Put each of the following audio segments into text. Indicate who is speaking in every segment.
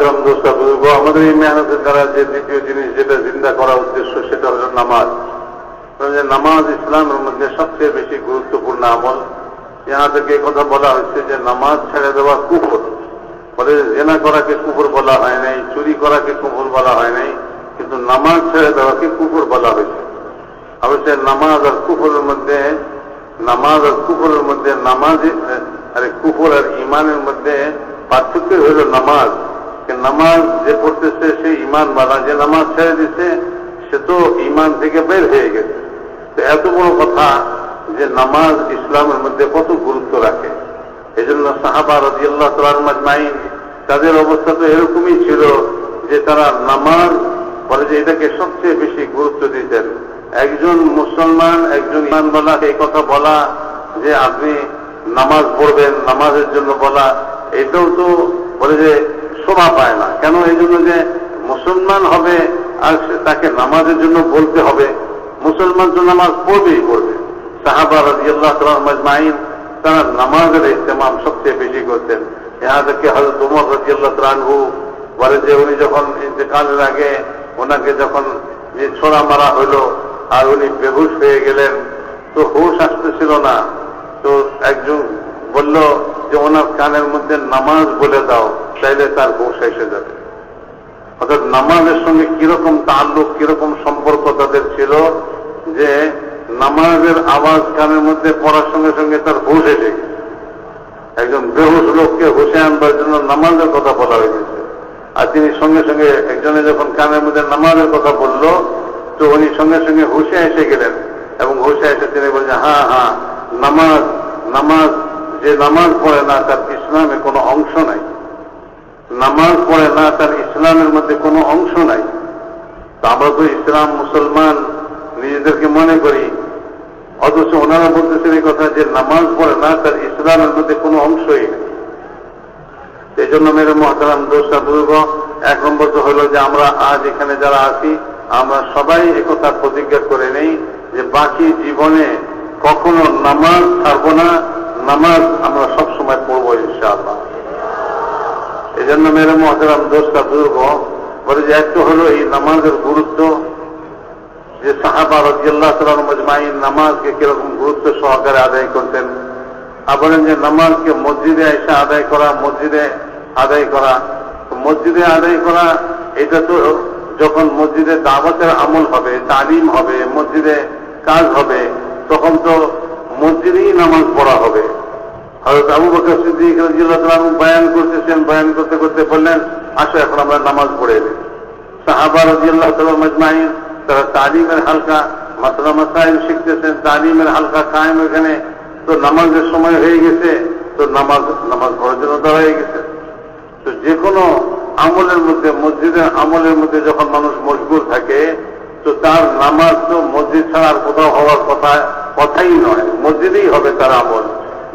Speaker 1: মহতরম দোষা বুঝব। আমাদের এই মেহনতের দ্বারা যে দ্বিতীয় জিনিস যেটা জিন্দা করা উদ্দেশ্য সেটা হল নামাজ। যে নামাজ ইসলামের মধ্যে সবচেয়ে বেশি গুরুত্বপূর্ণ আমল। यहाँ থেকে কথা বলা হচ্ছে যে নামাজ ছেড়ে দেওয়া কুকুর ফলে জেনা করাকে কুকুর বলা হয় নাই, চুরি করাকে কুকুর বলা হয় নাই, কিন্তু নামাজ ছেড়ে দেওয়াকে কুকুর বলা হয়েছে। অবশ্যই নামাজ আর কুকুরের মধ্যে, নামাজ আর কুকুরের মধ্যে নামাজ আরে কুকুর আর ইমানের মধ্যে পার্থক্য হইল নামাজ। যে নামাজ যে পড়তেছে সে ইমান বানা যে নামাজ ছেড়ে দিছে, সে তো ইমান থেকে বের হয়ে গেছে। তো এত বড় কথা যে নামাজ ইসলামের মধ্যে কত গুরুত্ব রাখে। এই জন্য সাহাবা রাজি আল্লাহ মাজমাইন তাদের অবস্থা তো এরকমই ছিল যে তারা নামাজ বলে যে এটাকে সবচেয়ে বেশি গুরুত্ব দিতেন। একজন মুসলমান, একজন ইমানওয়ালা এই কথা বলা যে আপনি নামাজ পড়বেন, নামাজের জন্য বলা, এটাও তো বলে যে শোভা পায় না। কেন? এই জন্য যে মুসলমান হবে আর তাকে নামাজের জন্য বলতে হবে। মুসলমান তো নামাজ পড়বেই পড়বে। সাহাবা রাজি আল্লাহ মাজমাইন তারা নামাজের ইস্তেমাম সবচেয়ে বেশি করতেন। এনাদেরকে হজরত উমর রাজি আল্লাহ তালহু বলে যে, উনি যখন ইন্তেকালের আগে ওনাকে যখন যে ছোড়া মারা হইল আর উনি বেহুশ হয়ে গেলেন, তো হুশ আসতেছিল না। তো একজন বলল যে ওনার কানের মধ্যে নামাজ বলে দাও চাইলে তার হুশ এসে যাবে। অর্থাৎ নামাজের সঙ্গে কীরকম তাল্লুক, কীরকম সম্পর্ক তাদের ছিল যে নামাজের আওয়াজ কানের মধ্যে পড়ার সঙ্গে সঙ্গে তার হুশ এসে একজন বেহুশ লোককে হুশে আনবার জন্য নামাজের কথা বলা হয়েছে আর তিনি সঙ্গে সঙ্গে একজনে যখন কানের মধ্যে নামাজের কথা বলল, তো উনি সঙ্গে সঙ্গে হুশে এসে গেলেন। এবং হুশে এসে তিনি বলছেন হ্যাঁ হ্যাঁ নামাজ নামাজ যে নামাজ পড়ে না, তার ইসলামে কোনো অংশ নাই। নামাজ পড়ে না, তার ইসলামের মধ্যে কোনো অংশ নাই। আমরা তো ইসলাম মুসলমান, নিজেদেরকে মনে করি। অথচ ওনারা বলতেছেন এই কথা যে নামাজ পড়ে না, তার ইসলামের মধ্যে কোনো অংশই নেই। এই জন্য মেরে মহতারাম দোষটা বুঝব এক নম্বর তো হলো যে আমরা আজ এখানে যারা আছি, আমরা সবাই একথা প্রতিজ্ঞা করে নেই যে বাকি জীবনে কখনো নামাজ ছাড়বো না নামাজ আমরা সবসময় পড়ব ইনশাআল্লাহ। এই জন্য মেরে মহতারাম দোষটা বুঝব বলে যে একটা হলো এই নামাজের গুরুত্ব, যে সাহাবা রাজিয়াল্লাহ সালাম মজমাইন নামাজকে কীরকম গুরুত্ব সহকারে আদায় করতেন আবার যে নামাজকে মসজিদে এসে আদায় করা, মসজিদে আদায় করা। মসজিদে আদায় করা, এটা তো যখন মসজিদে দাওয়াতের আমল হবে, তালিম হবে, মসজিদে কাজ হবে, তখন তো মসজিদেই নামাজ পড়া হবে। হয়তো আবু বকর সিদ্দিক বয়ান করতেছেন, বয়ান করতে করতে বললেন, আসো, এখন আমরা নামাজ পড়ে নিই। সাহাবা রাজিয়াল্লাহ সালাম মজমাইন তারা তালিমের হালকা মাসলা মাসাইল শিখতেছেন, তালিমের হালকা কায়েম এখানে। তো নামাজের সময় হয়ে গেছে, তো নামাজ নামাজ পড়ার জন্য দাঁড়াই গেছে। তো যে কোনো আমলের মধ্যে, মসজিদের আমলের মধ্যে যখন মানুষ মজবুর থাকে, তো তার নামাজ তো মসজিদ ছাড়া আর কোথাও হওয়ার কথা, কথাই নয়। মসজিদেই হবে তার আমল।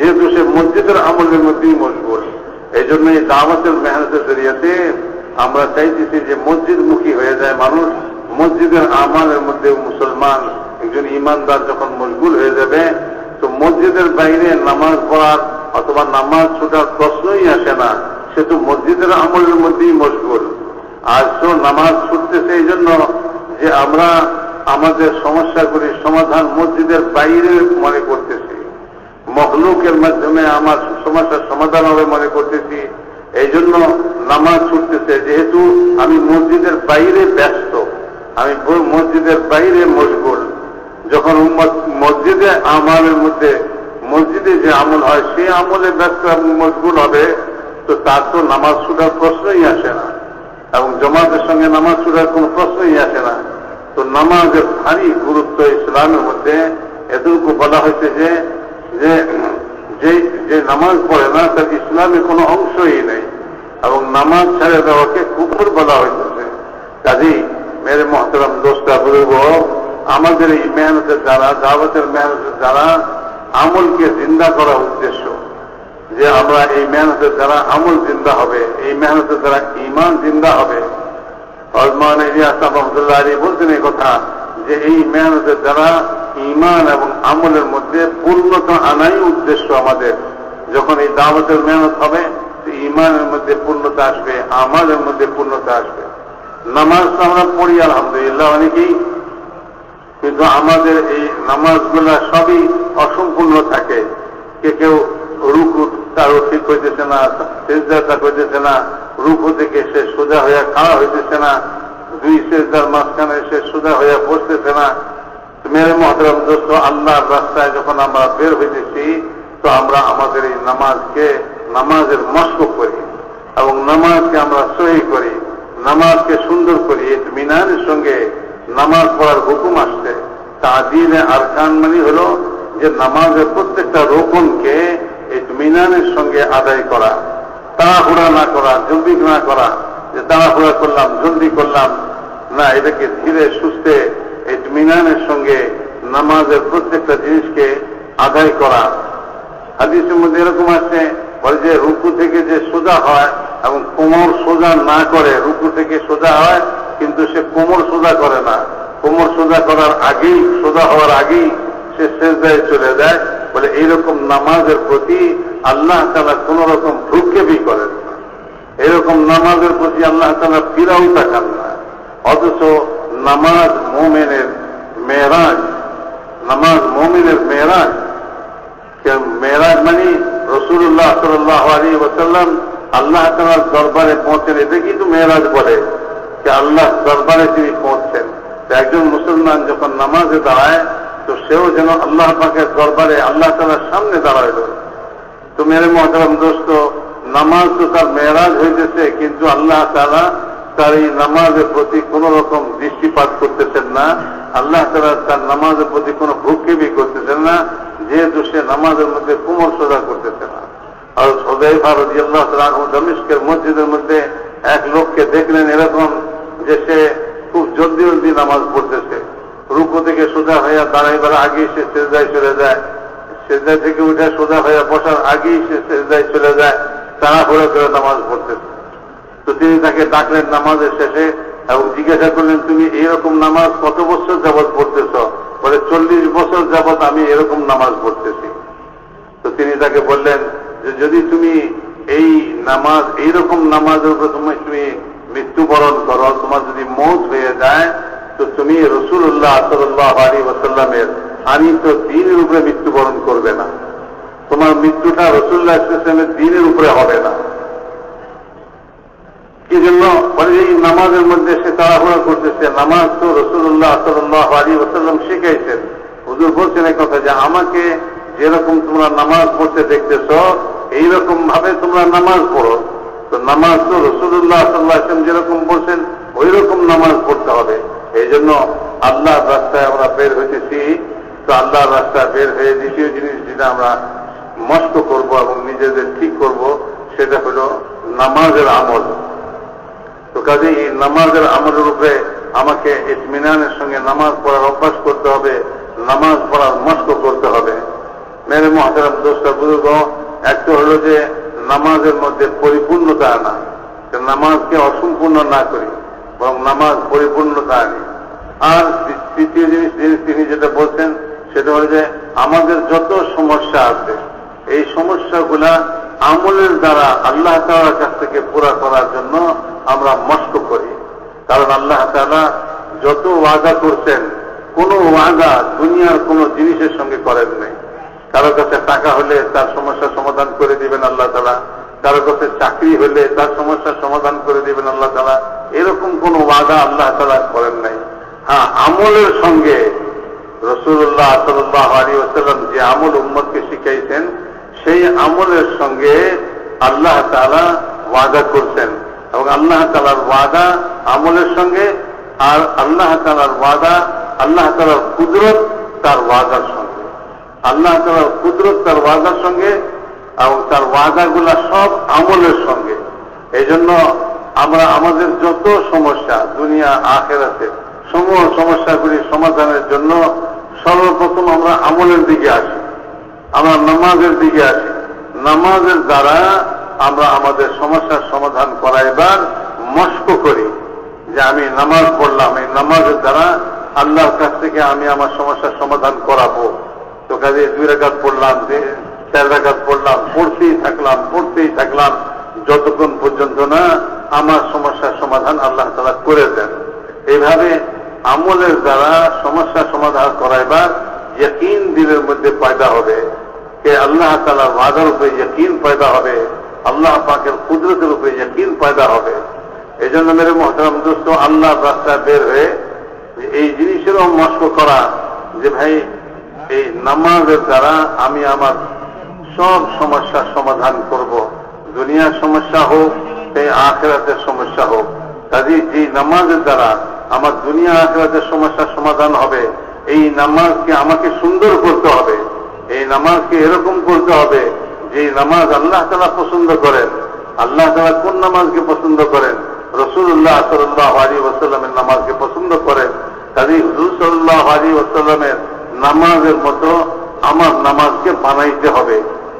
Speaker 1: যেহেতু সে মসজিদের আমলের মধ্যেই মশগুল এই জন্য এই দাওয়াতের মেহনতের জরিয়াতে আমরা চাইতেছি যে মসজিদমুখী হয়ে যায় মানুষ। মসজিদের আমালের মধ্যে মুসলমান একজন ইমানদার যখন মশগুল হয়ে যাবে, তো মসজিদের বাইরে নামাজ পড়ার অথবা নামাজ ছোটার প্রশ্নই আসে না। সে তো মসজিদের আমলের মধ্যেই মশগুল। আর তো নামাজ ছুটতেছে এই জন্য যে আমরা আমাদের সমস্যাগুলির সমাধান মসজিদের বাইরে মনে করতেছি। মখলুকের মাধ্যমে আমার সমস্যার সমাধান হবে মনে করতেছি। এই জন্য নামাজ ছুটতেছে যেহেতু আমি মসজিদের বাইরে ব্যস্ত, আমি মসজিদের বাইরে মশগুল। যখন মসজিদে আমলের মধ্যে, মসজিদে যে আমল হয়, সে আমলে ব্যস্ত মশগুল হবে, তো তার তো নামাজ ছুটার প্রশ্নই আসে না। এবং জমাতের সঙ্গে নামাজ ছুটার কোনো প্রশ্নই আসে না। তো নামাজের ভারী গুরুত্ব ইসলামের মধ্যে। এতটুকু বলা হয়েছে যে যে নামাজ পড়ে না, তার ইসলামে কোনো অংশই নেই। এবং নামাজ ছেড়ে দেওয়াকে কুকুর বলা হয়েছে কাজেই মেরে মহতরম দোষটা বলব আমাদের এই মেহনতের দ্বারা, দাওয়াতের মেহনতের দ্বারা আমলকে জিন্দা করা উদ্দেশ্য যে আমরা এই মেহনতের দ্বারা আমল জিন্দা হবে, এই মেহনতের দ্বারা ইমান জিন্দা হবে। হজমান ইলিয়াস রহমতুল্লাহ আলী বলছেন এই কথা যে এই মেহনতের দ্বারা ইমান এবং আমলের মধ্যে পূর্ণতা আনাই উদ্দেশ্য আমাদের। যখন এই দাওয়াতের মেহনত হবে ইমানের মধ্যে পূর্ণতা আসবে আমাদের মধ্যে পূর্ণতা আসবে। নামাজ তো আমরা পড়ি, আলহামদুলিল্লাহ, অনেকেই। কিন্তু আমাদের এই নামাজগুলা সবই অসম্পূর্ণ থাকে। কে কেউ রুকু তারও ঠিক হইতেছে না, সেজদাটা হইতেছে না, রুকু থেকে সে সোজা হইয়া খাড়া হইতেছে না দুই সেজদার মাঝখানে সে সোজা হইয়া বসতেছে না। মেরে মহতরম দোস্ত, আল্লাহর রাস্তায় যখন আমরা বের হইতেছি, তো আমরা আমাদের এই নামাজকে, নামাজের মস্ক করি এবং নামাজকে আমরা সহি করি, নামাজকে সুন্দর করি মিনানের সঙ্গে নামাজ পড়ার হুকুম আসছে। তাদিনে আরকান মানে হলো যে নামাজের প্রত্যেকটা রোপণকে এই মিনানের সঙ্গে আদায় করা, তাড়াহুড়া না করা জলদি না করা যে তাড়াহুড়া করলাম, জলদি করলাম। না, এটাকে ধীরে সুস্থে মিনানের সঙ্গে নামাজের প্রত্যেকটা জিনিসকে আদায় করা। হাদিসের মধ্যে এরকম আছে বলে যে রুকু থেকে যে সোজা হয় এবং কোমর সোজা না করে, রুকু থেকে সোজা হয়, কিন্তু সে কোমর সোজা করে না। কোমর সোজা করার আগেই, সোজা হওয়ার আগেই সে শেষদায় চলে যায়। বলে এইরকম নামাজের প্রতি আল্লাহ তারা কোন রকম ভ্রুক্ষেপই করেন এরকম নামাজের প্রতি আল্লাহ তালা ফিরাও তাকান না। অথচ নামাজ মোমেনের মেয়েরাজ নামাজ মোমেনের মেয়েরাজ মেয়েরাজ মানে রসুল্লাহ সাল্লাহ আলী ওসাল্লাম আল্লাহ তালার দরবারে পৌঁছেন এটা কিন্তু মেয়েরাজ বলে যে আল্লাহ দরবারে তিনি পৌঁছছেন একজন মুসলমান যখন নামাজে দাঁড়ায়, তো সেও যেন আল্লাহ পাকের দরবারে আল্লাহ তালার সামনে দাঁড়াইল। তো মেরে মহতারাম দোস্ত নামাজ তো তার মেয়েরাজ হইতেছে, কিন্তু আল্লাহ তারা তার এই নামাজের প্রতি কোন রকম দৃষ্টিপাত করতেছেন না। আল্লাহ তালা তার নামাজের প্রতি কোনো ভূক্ষেপই করতেছেন না, যেহেতু সে নামাজের মধ্যে কোমর সোজা করতেছে না। আর সদাই ভারত আল্লাহ দমিষ্কের মসজিদের মধ্যে এক লোককে দেখলেন এরকম যে সে খুব জলদি জলদি নামাজ পড়তেছে। রুকো থেকে সোজা হইয়া দাঁড়াইবার আগেই সে সেজদায় চলে যায়। সেজদায় থেকে উঠে সোজা হইয়া বসার আগেই সে সেজদায় চলে যায়। তাড়াহুড়ো করে নামাজ পড়তেছে। তো তিনি তাকে ডাকলেন নামাজের শেষে এবং জিজ্ঞাসা করলেন, তুমি এইরকম নামাজ কত বছর যাবৎ পড়তেছ? বলে, চল্লিশ বছর যাবৎ আমি এরকম নামাজ পড়তেছি। তো তিনি তাকে বললেন যে, যদি তুমি এই নামাজ, এইরকম নামাজের উপর তুমি তুমি মৃত্যুবরণ করো, তোমার যদি মৌত হয়ে যায়, তো তুমি রসুল্লাহ সাল্লাহ আলী ওসাল্লামের তো দিনের উপরে মৃত্যুবরণ করবে না। তোমার মৃত্যুটা রসুল্লাহ ইসলামের দিনের উপরে হবে না। কি জন্য এই নামাজের মধ্যে সে তাড়াহুড়া করতেছে। নামাজ তো রসুল্লাহ সাল্লাহ আলী ওসাল্লাম শিখাইছেন। হুজুর বলছেন এই কথা যে, আমাকে যেরকম তোমরা নামাজ পড়তে দেখতেছ এইরকম ভাবে তোমরা নামাজ পড়ো। তো নামাজ তো রসুল্লাহ সাল্লাহ আসলাম যেরকম বলছেন ওই রকম নামাজ পড়তে হবে। এই জন্য আল্লাহর রাস্তায় আমরা বের হইতেছি। তো আল্লাহর রাস্তায় বের হয়ে দ্বিতীয় জিনিস যেটা আমরা মস্ত করব এবং নিজেদের ঠিক করব, সেটা হলো নামাজের আমল। তো কাজে এই নামাজের আমলের উপরে আমাকে ইতমিনানের সঙ্গে নামাজ পড়ার অভ্যাস করতে হবে, নামাজ পড়ার মস্ত করতে হবে। মেরে মহাতারাম দোষটা বুঝব একটা হলো যে নামাজের মধ্যে পরিপূর্ণতা আনা। নামাজকে অসম্পূর্ণ না করি, বরং নামাজ পরিপূর্ণতা আনি। আর তৃতীয় জিনিস তিনি যেটা বলছেন, সেটা হলো যে আমাদের যত সমস্যা আছে এই সমস্যাগুলা আমলের দ্বারা আল্লাহ তালার কাছ থেকে পুরা করার জন্য আমরা মস্ত করি। কারণ আল্লাহ তালা যত ওয়াদা করছেন, কোনো ওয়াদা দুনিয়ার কোনো জিনিসের সঙ্গে করেন নাই। কারও কাছে টাকা হলে তার সমস্যার সমাধান করে দিবেন আল্লাহ তালা কারও কাছে চাকরি হলে তার সমস্যার সমাধান করে দিবেন আল্লাহ তালা এরকম কোন ওয়াদা আল্লাহ তালা করেন নাই। হ্যাঁ আমলের সঙ্গে রসুল্লাহ সাল্লাহ আলী ওসাল্লাম যে আমল উম্মদকে শিখাইছেন সেই আমলের সঙ্গে আল্লাহ তালা ওয়াদা করছেন। এবং আল্লাহ তালার ওয়াদা আমলের সঙ্গে আর আল্লাহ তালার ওয়াদা আল্লাহ তালার কুদরত তার ওয়াদার সঙ্গে। আল্লাহ তালার কুদরত তার ওয়াদার সঙ্গে এবং তার ওয়াদাগুলা সব আমলের সঙ্গে। এই জন্য আমরা, আমাদের যত সমস্যা দুনিয়া আখের আছে সমস্যাগুলি সমাধানের জন্য সর্বপ্রথম আমরা আমলের দিকে আসি। আমরা নামাজের দিকে আসি। নামাজের দ্বারা আমরা আমাদের সমস্যার সমাধান করাইবার মস্ক করি যে আমি নামাজ পড়লাম। এই নামাজের দ্বারা আল্লাহর কাছ থেকে আমি আমার সমস্যার সমাধান করাবো। তো কাজে দুই রেখাত পড়লাম চার রেখাত পড়লাম, পড়তেই থাকলাম পড়তেই থাকলাম, যতক্ষণ পর্যন্ত না আমার সমস্যার সমাধান আল্লাহ তালা করে দেন। এইভাবে আমলের দ্বারা সমস্যা সমাধান করাইবার যকিন দিলের মধ্যে পয়দা হবে। কে আল্লাহ তালার ওয়াদার উপরে যকিন পয়দা হবে, আল্লাহ পাকের কুদরতের উপরে যকিন পয়দা হবে। এই জন্য মেরে মহতারাম দোস্ত আল্লাহ রাস্তায় বের হয়ে এই জিনিসেরও মস্ক করা যে ভাই, এই নামাজের দ্বারা আমি আমার সব সমস্যার সমাধান করব। দুনিয়ার সমস্যা হোক, এই আখেরাতের সমস্যা হোক। কাজে যে নামাজের দ্বারা আমার দুনিয়া আখেরাতের সমস্যার সমাধান হবে, এই নামাজকে আমাকে সুন্দর করতে হবে। এই নামাজকে এরকম করতে হবে যে নামাজ আল্লাহ তালা পছন্দ করেন। আল্লাহ তালা কোন নামাজকে পছন্দ করেন? রসুল্লাহ সাল্লাহ আলী ওসাল্লামের নামাজকে পছন্দ করেন। কাজী হুজুর সাল্লাহ আলী ওসাল্লামের নামাজের মতো আমার নামাজকে বানাইতে হবে।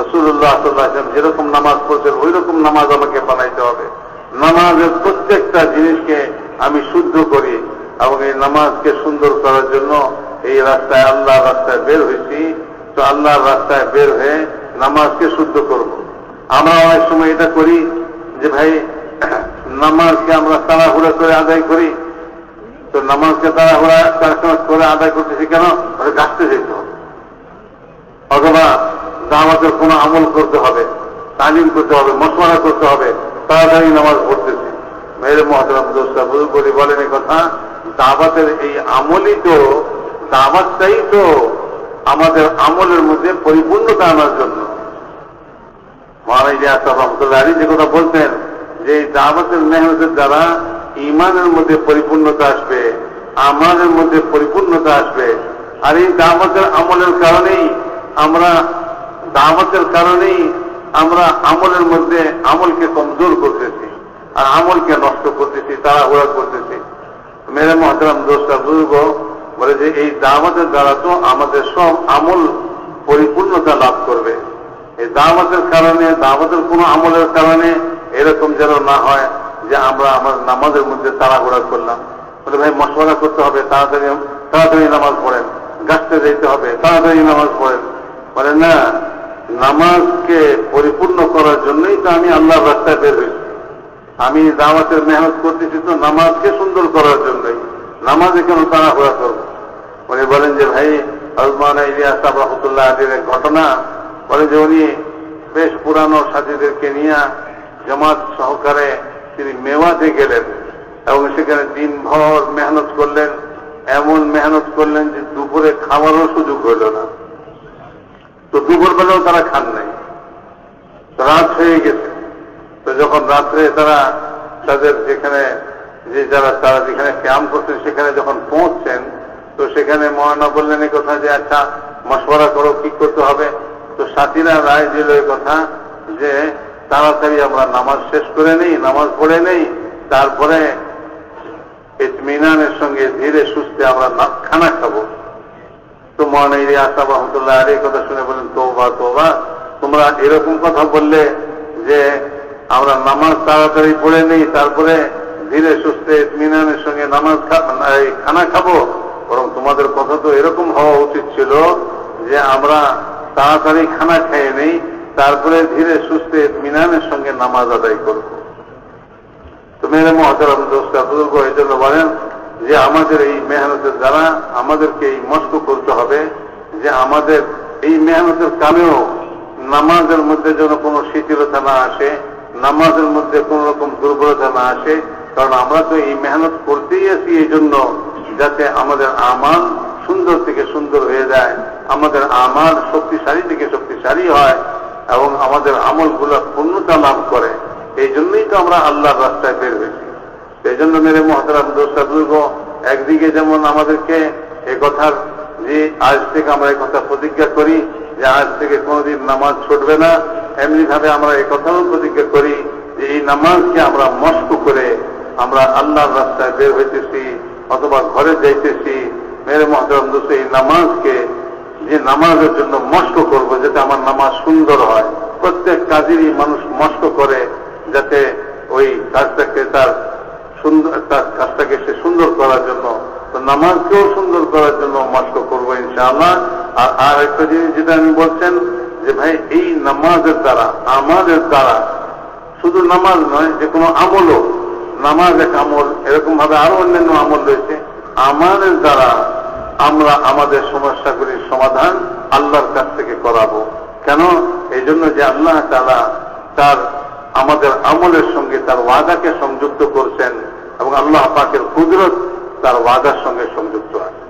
Speaker 1: রসুল্লাহ সাল্লাহ যেরকম নামাজ পড়ছেন ওই রকম নামাজ আমাকে বানাইতে হবে। নামাজের প্রত্যেকটা জিনিসকে আমি শুদ্ধ করি এবং এই নামাজকে সুন্দর করার জন্য এই রাস্তায় আল্লাহ রাস্তায় বের হয়েছি। তো আল্লাহর রাস্তায় বের হয়ে নামাজকে শুদ্ধ করব। আমরা অনেক সময় এটা করি যে, ভাই, নামাজকে আমরা তাড়াহুড়া করে আদায় করি। তো নামাজকে তাড়াহুড়া করে আদায় করতেছি কেন? ওটা গাছতে যেতে হবে। অথবা দাওয়াতের কোনো আমল করতে হবে, তালিম করতে হবে, মশওয়ারা করতে হবে, তাড়াতাড়ি নামাজ পড়তেছি। মেয়ের মহাতারাম দোস্তা বলি, বলেন এই কথা, দাওয়াতের এই আমলই তো, দাওয়াতটাই তো আমাদের আমলের মধ্যে পরিপূর্ণতা আনার জন্য। মহারাজ আসাদ রহমতুল্লাহ আলী যে কথা বলতেন, যে এই দাওয়াতের মেহনতের দ্বারা ইমানের মধ্যে পরিপূর্ণতা আসবে আমাদের মধ্যে পরিপূর্ণতা আসবে। আর এই দাওয়াতের আমলের কারণেই আমরা, দাওয়াতের কারণেই আমরা আমলের মধ্যে আমলকে কমজোর করতেছি, আর আমলকে নষ্ট করতেছি, তাড়াহুড়া করতেছি। মেরে মহতরাম দোষটা বুঝব বলে যে এই দাওয়াতের দ্বারা তো আমাদের সব আমল পরিপূর্ণতা লাভ করবে। এই দাওয়াতের কারণে দাওয়াতের কোনো আমলের কারণে এরকম যেন না হয় যে আমরা আমার নামাজের মধ্যে তাড়াহুড়া করলাম। বলে ভাই, মশওয়ারা করতে হবে, তাড়াতাড়ি তাড়াতাড়ি নামাজ পড়েন। গাছতে যেতে হবে, তাড়াতাড়ি নামাজ পড়েন। বলে, না, নামাজকে পরিপূর্ণ করার জন্যই তো আমি আল্লাহর রাস্তায় বের হয়েছি। আমি দাওয়াতের মেহনত করতেছি তো নামাজকে সুন্দর করার জন্যই। নামাজে কেন তাড়াহুড়া করব? উনি বলেন যে, ভাই আজমান ইলিয়াস রহমতুল্লাহ আদির এক ঘটনা। বলে যে, উনি বেশ পুরানো সাথীদেরকে নিয়ে জামাত সহকারে তিনি মেওয়াতে গেলেন এবং সেখানে দিনভর মেহনত করলেন, এমন মেহনত করলেন যে দুপুরে খাওয়ারও সুযোগ হইল না। তো দুপুর বেলাও তারা খান নাই। রাত হয়ে গেছে। তো যখন রাত্রে তারা তাদের যেখানে যে যারা তারা যেখানে ক্যাম্প করছেন, সেখানে যখন পৌঁছছেন, তো সেখানে মহানা বললেন এই কথা যে আচ্ছা মশওয়ারা করো, কি করতে হবে? তো সাথীরা রায় দিল এই কথা যে, তাড়াতাড়ি আমরা নামাজ শেষ করে নেই, নামাজ পড়ে নেই। তারপরে ইতমিনানের সঙ্গে ধীরে সুস্থে আমরা খানা খাব। তো মহানা ইরি আসাব রহমতুল্লাহ এই কথা শুনে বলেন তোবা তোবা। তোমরা এরকম কথা বললে যে, আমরা নামাজ তাড়াতাড়ি পড়ে নেই, তারপরে ধীরে সুস্থে মিনানের সঙ্গে নামাজ খানা খাব। বরং তোমাদের কথা তো এরকম হওয়া উচিত ছিল যে আমরা তাড়াতাড়ি খানা খেয়ে নেই, তারপরে ধীরে সুস্থে মিনানের সঙ্গে নামাজ আদায় করব। তো মেরে মহাতারাম বুজুর্গ এই জন্য বলেন যে আমাদের এই মেহনতের দ্বারা আমাদেরকে এই মস্ত করতে হবে যে আমাদের এই মেহনতের কামেও নামাজের মধ্যে যেন কোনো শিথিলতা না আসে, নামাজের মধ্যে কোন রকম দুর্বলতা না আসে কারণ আমরা তো এই মেহনত করতেই আছি এই জন্য যাতে আমাদের আমাল সুন্দর থেকে সুন্দর হয়ে যায়, আমাদের আমাল শক্তিশালী থেকে শক্তিশালী হয় এবং আমাদের আমলগুলো পূর্ণতা লাভ করে। এই জন্যই তো আমরা আল্লাহর রাস্তায় বের হয়েছি। সেই জন্য মেরে মহাতারাম দুর্গ, একদিকে যেমন আমাদেরকে এ কথার যে আজ থেকে আমরা এই কথা প্রতিজ্ঞা করি যে আজ থেকে কোনোদিন নামাজ ছুটবে না এমনি ভাবে আমরা এই কথাও প্রতিজ্ঞা করি যে এই নামাজকে আমরা মস্ক করে আমরা আল্লাহর রাস্তায় বের হইতেছি অথবা ঘরে যাইতেছি, মেরে মহাতারাম দোষ এই নামাজকে, যে নামাজের জন্য মস্ক করব যাতে আমার নামাজ সুন্দর হয়। প্রত্যেক কাজেরই মানুষ মস্ক করে যাতে ওই কাজটাকে তার সুন্দর, তার কাজটাকে সে সুন্দর করার জন্য, তো নামাজকেও সুন্দর করার জন্য মস্ক করব ইনশাআল্লাহ। আর আর একটা জিনিস যেটা আমি বলছেন, যে ভাই, এই নামাজের দ্বারা, আমাদের দ্বারা, শুধু নামাজ নয়, যে কোনো আমলও নামাজ এক আমল এরকম ভাবে আরও অন্যান্য আমল রয়েছে। আমাদের দ্বারা আমরা আমাদের সমস্যাগুলির সমাধান আল্লাহর কাছ থেকে করাবো। কেন? এই জন্য যে আল্লাহ তারা তার আমাদের আমলের সঙ্গে, তার ওয়াদাকে সংযুক্ত করছেন এবং আল্লাহ পাকের কুদরত তার ওয়াদার সঙ্গে সংযুক্ত আছে।